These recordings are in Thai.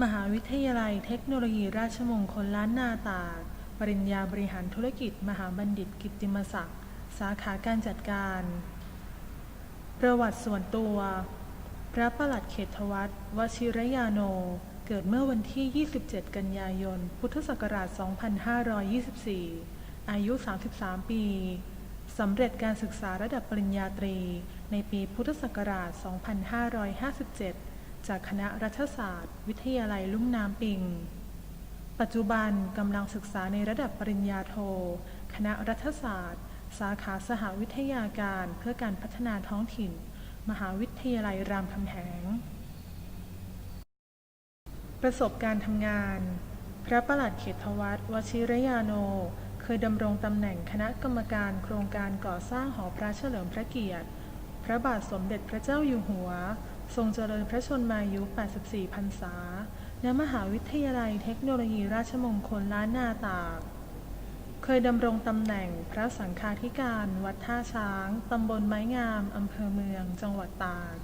มหาวิทยาลัยเทคโนโลยีราชมงคลล้านนาตาดปริญญาบริหารธุรกิจ มหาบัณฑิตกิตติมศักดิ์ สาขาการจัดการ ประวัติส่วนตัว พระประหลัดเขตวัฒน์วชิรยาโน เกิดเมื่อวันที่ 27 กันยายน พุทธศักราช 2524 อายุ 33 ปี สำเร็จการศึกษาระดับปริญญาตรี ในปีพุทธศักราช 2557 จากคณะรัฐศาสตร์ วิทยาลัยลุ่มน้ำปิง ปัจจุบันกำลังศึกษาในระดับปริญญาโท คณะรัฐศาสตร์ สาขาสหวิทยาการเพื่อการพัฒนาท้องถิ่น มหาวิทยาลัยรามคำแหง ประสบการณ์ทำงาน พระประหลัดเขตวัฒน์วชิรยาโน เคยดำรงตำแหน่งคณะกรรมการโครงการก่อสร้างหอพระเฉลิมพระเกียรติ พระบาทสมเด็จพระเจ้าอยู่หัว ทรงเจริญพระชนมายุ 84 พรรษา ณ มหาวิทยาลัยเทคโนโลยีราชมงคลล้านนาตาก เคยดำรงตำแหน่งพระสังฆาธิการวัดท่าช้าง ตำบลไม้งาม อำเภอเมือง จังหวัดตาก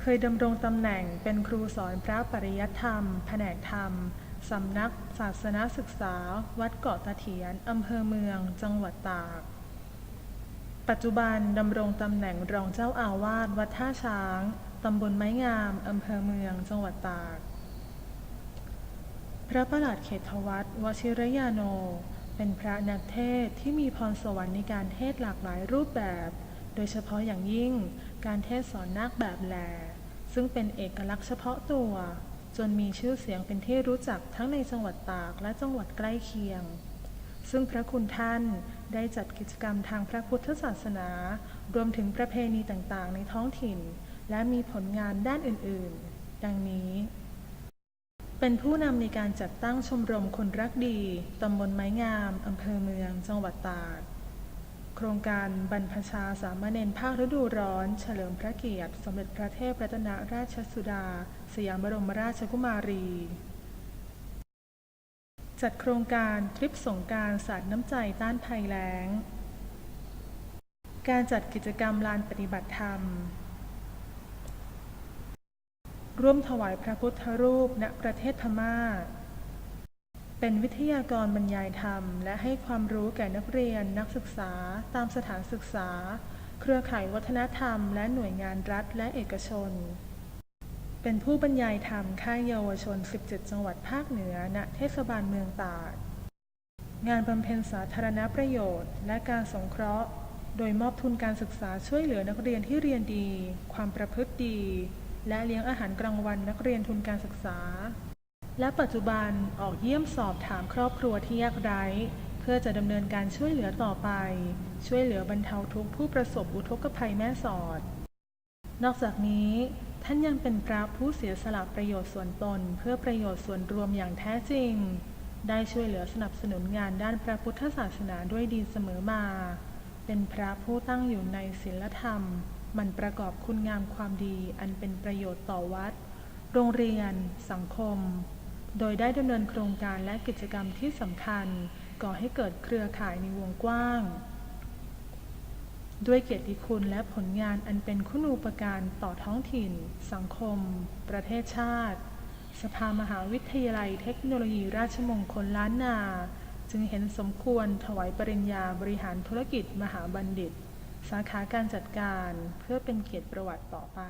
เคยดำรงตำแหน่งเป็นครูสอนพระปริยัติธรรม แผนกธรรม สำนักศาสนาศึกษา วัดเกาะตะเถียน อำเภอเมือง จังหวัดตาก ปัจจุบันดำรงตำแหน่งรองเจ้าอาวาสวัดท่าช้าง ตำบลไม้งาม อำเภอเมือง จังหวัดตาก พระประหลัดเขตวัฒน์วชิรยาโน เป็นพระนักเทศที่มีพรสวรรค์ในการเทศหลากหลายรูปแบบ โดยเฉพาะอย่างยิ่งการเทศสอนนาคแบบแหลซึ่งเป็นเอกลักษณ์เฉพาะตัว จนมีชื่อเสียงเป็นที่รู้จักทั้งในจังหวัดตากและจังหวัดใกล้เคียง ซึ่งพระคุณท่านได้จัดกิจกรรมทางพระพุทธศาสนา รวมถึงประเพณีต่างๆ ในท้องถิ่น และมีผลงานด้านอื่นๆ ดังนี้ เป็นผู้นำในการจัดตั้งชมรมคนรักดี ตำบลไม้งาม อำเภอเมือง จังหวัดตาก โครงการบรรพชาสามเณรภาคฤดูร้อน เฉลิมพระเกียรติ สมเด็จพระเทพรัตนราชสุดา สยามบรมราชกุมารี จัดโครงการทริปสงกรารสาดน้ำใจต้านภัยแล้ง การจัดกิจกรรมลานปฏิบัติธรรม ร่วมถวายพระพุทธรูปณประเทศพม่า เป็นวิทยากรบรรยายธรรม และให้ความรู้แก่นักเรียนนักศึกษาตามสถานศึกษา เครือข่ายวัฒนธรรม และหน่วยงานรัฐและเอกชน เป็นผู้บรรยายธรรมค่ายเยาวชน 17 จังหวัดภาคเหนือ ณ เทศบาลเมืองตาดงานบำเพ็ญสาธารณประโยชน์ และการสงเคราะห์ โดยมอบทุนการศึกษาช่วยเหลือนักเรียนที่เรียนดี ความประพฤติดี และเลี้ยงอาหารกลางวันนักเรียนทุนการศึกษา และปัจจุบันออกเยี่ยมสอบถามครอบครัวที่ยากไร้ เพื่อจะดำเนินการช่วยเหลือต่อไป ช่วยเหลือบรรเทาทุกข์ผู้ประสบอุทกภัยแม่สอด นอกจากนี้ ท่านยังเป็นพระผู้เสียสละประโยชน์ส่วนตน เพื่อประโยชน์ส่วนรวมอย่างแท้จริง ได้ช่วยเหลือสนับสนุนงานด้านพระพุทธศาสนาด้วยดีเสมอมา เป็นพระผู้ตั้งอยู่ในศีลธรรม มันประกอบคุณงามความดีอันเป็นประโยชน์ต่อวัด โรงเรียน สังคม โดยได้ดำเนินโครงการและกิจกรรมที่สำคัญ ก่อให้เกิดเครือข่ายในวงกว้าง ด้วยเกียรติคุณและผลงานอันเป็นคุณูปการต่อท้องถิ่น สังคม ประเทศชาติ สภามหาวิทยาลัยเทคโนโลยีราชมงคลล้านนา จึงเห็นสมควรถวายปริญญาบริหารธุรกิจมหาบัณฑิต สาขาการจัดการเพื่อเป็นเกียรติประวัติต่อไป